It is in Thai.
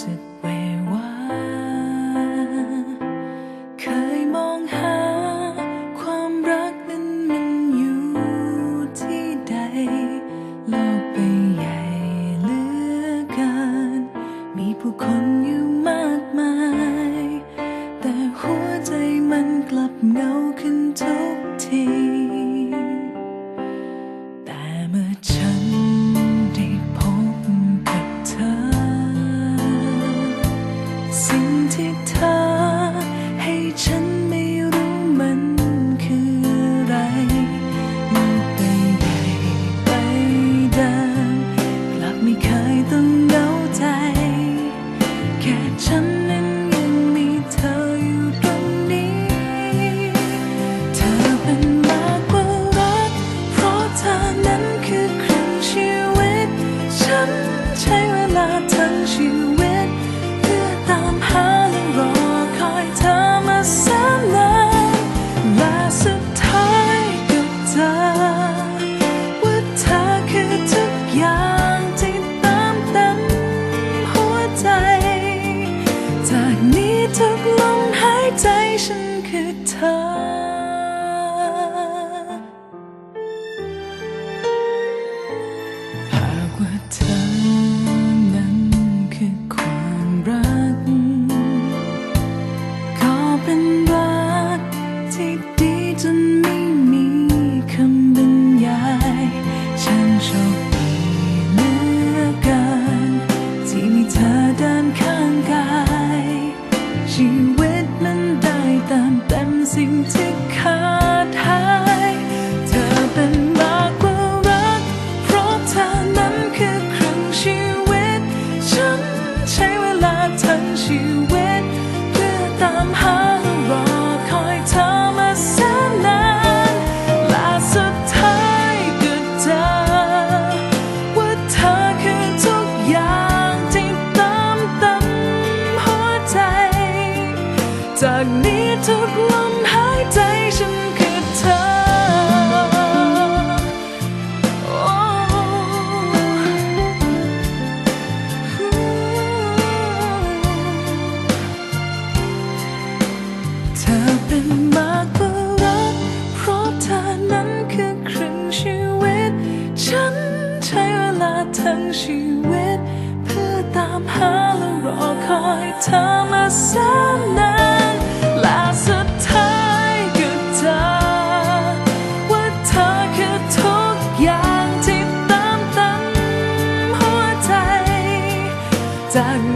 สึกเววาเคยมองหา ความรักนั้นมันอยู่ที่ใด โลกไปใหญ่เหลือเกินมีผู้คน สิ่งที่เธอให้ฉันไม่รู้มันคืออะไรมันไปใหญ่ไปเดิมกลับไม่เคยต้องเดาใจ แค่ฉันนั้น right. จากนี้ทุกลมหายใจฉันคือเธอเธอเป็นมากเพราะรักเพราะเธอนั้นคือครึ่งชีวิตฉันใช้เวลาทั้งชีวิต เพื่อตามหาและรอคอยเธอมาแสน 在